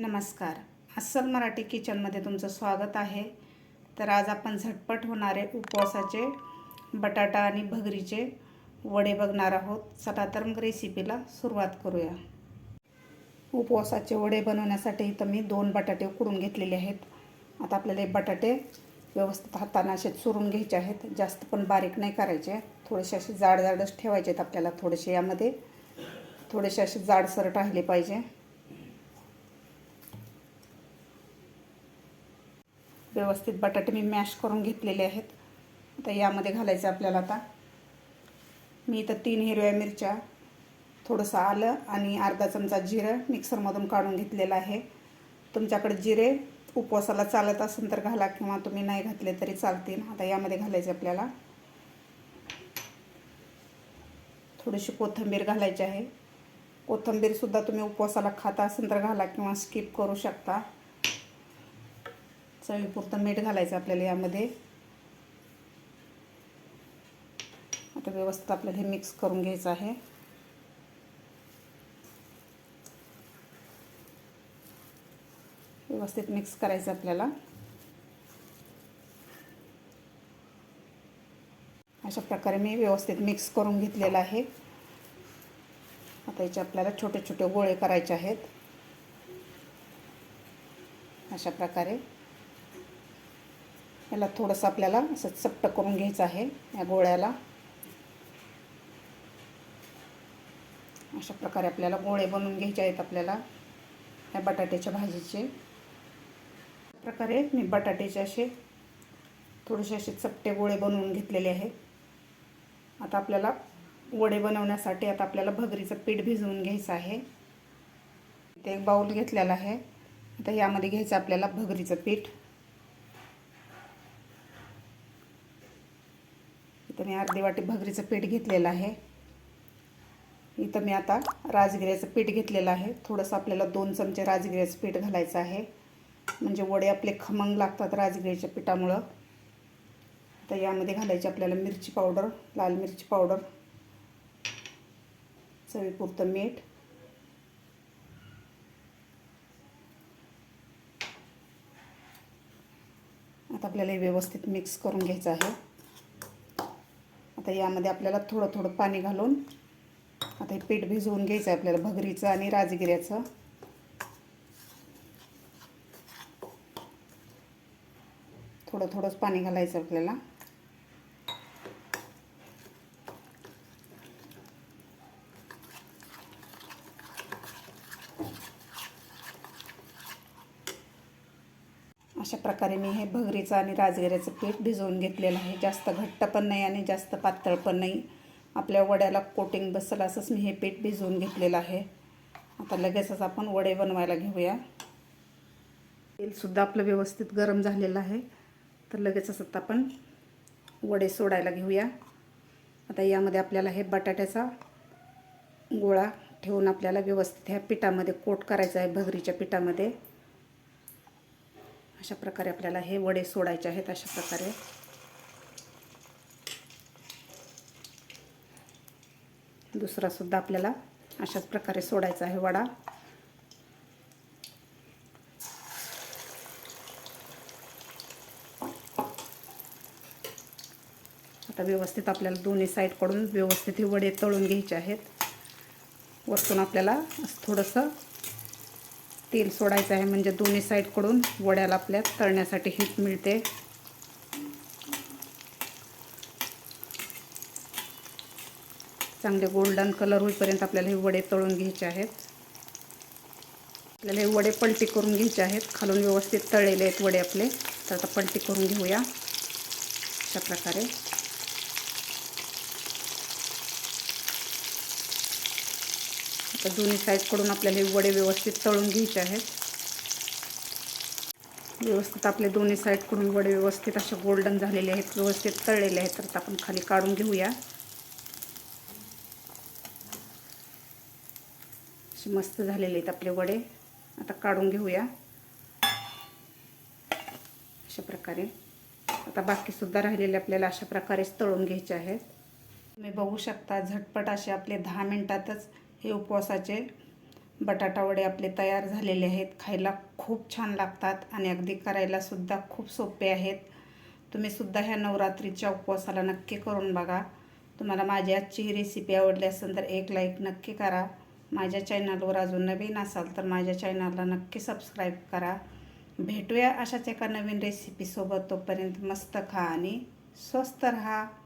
नमस्कार. अस्सल मराठी किचनमध्ये तुमचं स्वागत आहे. तर आज आपण झटपट होणारे उपवासाचे बटाटा आणि भगरीचे वडे बघणार आहोत. चला तर मग रेसिपीला सुरुवात करूया. उपवासाचे वडे बनवण्यासाठी इथं मी दोन बटाटे उकडून घेतलेले आहेत. आता आपल्याला हे बटाटे व्यवस्थित हाताने असे चुरून घ्यायचे आहेत. जास्त पण बारीक नाही करायचे. थोडेसे असे जाड जाडच ठेवायचे आहेत आपल्याला. थोडेसे यामध्ये थोडेसे असे जाडसर राहिले पाहिजे. व्यवस्थित बटाटे मी मॅश करून घेतलेले आहेत. आता यामध्ये घालायचं आपल्याला आता. मी इथं तीन हिरव्या मिरच्या थोडंसं आलं आणि अर्धा चमचा जिरं मिक्सरमधून काढून घेतलेलं आहे. तुमच्याकडे जिरे उपवासाला चालत असेल तर घाला किंवा तुम्ही नाही घातले तरी चालतील. आता यामध्ये घालायचं आपल्याला. थोडीशी कोथिंबीर घालायची आहे. कोथिंबीरसुद्धा तुम्ही उपवासाला खाता असेल तर घाला किंवा स्किप करू शकता. चवीपुरतं मीठ घालायचं आपल्याला यामध्ये. आता व्यवस्थित आपल्याला हे मिक्स करून घ्यायचं आहे. व्यवस्थित मिक्स करायचं आपल्याला. अशा प्रकारे मी व्यवस्थित मिक्स करून घेतलेलं आहे. आता याचे आपल्याला छोटे छोटे गोळे करायचे आहेत. अशा प्रकारे. याला थोडंसं आपल्याला असं चपट करून घ्यायचं आहे या गोळ्याला. अशा प्रकारे आपल्याला गोळे बनवून घ्यायचे आहेत आपल्याला या बटाट्याच्या भाजीचे. प्रकारे मी बटाट्याचे असे थोडेसे असे चपटे गोळे बनवून घेतलेले आहेत. आता आपल्याला वडे बनवण्यासाठी आता आपल्याला भगरीचं पीठ भिजवून घ्यायचं आहे. ते एक बाऊल घेतलेला आहे. आता यामध्ये घ्यायचं आपल्याला भगरीचं पीठ. मी अर्धी वाटी भगरीचं पीठ घेतलेलं आहे. इथं मी आता राजगिऱ्याचं पीठ घेतलेलं आहे. थोडंसं आपल्याला दोन चमचे राजगिऱ्याचं पीठ घालायचं आहे. म्हणजे वडे आपले खमंग लागतात राजगिऱ्याच्या पिठामुळं. तर यामध्ये घालायची आपल्याला मिरची पावडर लाल मिरची पावडर चवीपुरतं मीठ. आता आपल्याला हे व्यवस्थित मिक्स करून घ्यायचं आहे. आता यामध्ये आपल्याला थोडं थोडं पाणी घालून आता हे पीठ भिजवून घ्यायचं आहे आपल्याला भगरीचं आणि राजगिऱ्याचं. थोडं थोडंच पाणी घालायचं आपल्याला. अशा प्रकारे मी हे भगरीचं आणि राजगिऱ्याचं पीठ भिजवून घेतलेलं आहे. जास्त घट्ट पण नाही आणि जास्त पातळ पण नाही. आपल्या वड्याला कोटिंग बसेल असंच मी हे पीठ भिजवून घेतलेलं आहे. आता लगेचच आपण वडे बनवायला घेऊया. तेलसुद्धा आपलं व्यवस्थित गरम झालेलं आहे. तर लगेचच आता आपण वडे सोडायला घेऊया. आता यामध्ये आपल्याला हे बटाट्याचा गोळा ठेवून आपल्याला व्यवस्थित ह्या पिठामध्ये कोट करायचं आहे भगरीच्या पिठामध्ये. अशा प्रकारे आपल्याला हे वडे सोडायचे आहेत अशा प्रकारे. दुसरासुद्धा आपल्याला अशाच प्रकारे सोडायचा आहे वडा. आता व्यवस्थित आपल्याला दोन्ही साईडकडून व्यवस्थित हे वडे तळून घ्यायचे आहेत. वरतून आपल्याला थोडंसं तेल सोडायचं आहे म्हणजे दोन्ही साईडकडून वड्याला आपल्या तळण्यासाठी हीट मिळते. चांगले गोल्डन कलर होईपर्यंत आपल्याला हे वडे तळून घ्यायचे आहेत. आपल्याला हे वडे पलटी करून घ्यायचे आहेत. खालून व्यवस्थित तळलेले आहेत वडे आपले. तर आता पलटी करून घेऊया. अशा प्रकारे. तर दोन्ही साईडकडून आपल्याला हे वडे व्यवस्थित तळून घ्यायचे आहेत. व्यवस्थित आपले दोन्ही साईडकडून वडे व्यवस्थित असे गोल्डन झालेले आहेत व्यवस्थित तळलेले आहेत. तर आपण खाली काढून घेऊया. असे मस्त झालेले आहेत आपले वडे. आता काढून घेऊया. अशा प्रकारे. आता बाकीसुद्धा राहिलेले आपल्याला अशा प्रकारेच तळून घ्यायचे आहेत. तुम्ही बघू शकता झटपट असे आपले दहा मिनटातच हे उपवासाचे बटाटावडे आपले तयार झालेले आहेत. खायला खूप छान लागतात आणि अगदी करायलासुद्धा खूप सोपे आहेत. तुम्हीसुद्धा ह्या नवरात्रीच्या उपवासाला नक्की करून बघा. तुम्हाला माझी आजची ही रेसिपी आवडली असेल तर एक लाईक नक्की करा. माझ्या चॅनलवर अजून नवीन असाल तर माझ्या चॅनलला नक्की सबस्क्राईब करा. भेटूया अशाच एका नवीन रेसिपीसोबत तोपर्यंत मस्त खा आणि स्वस्त रहा.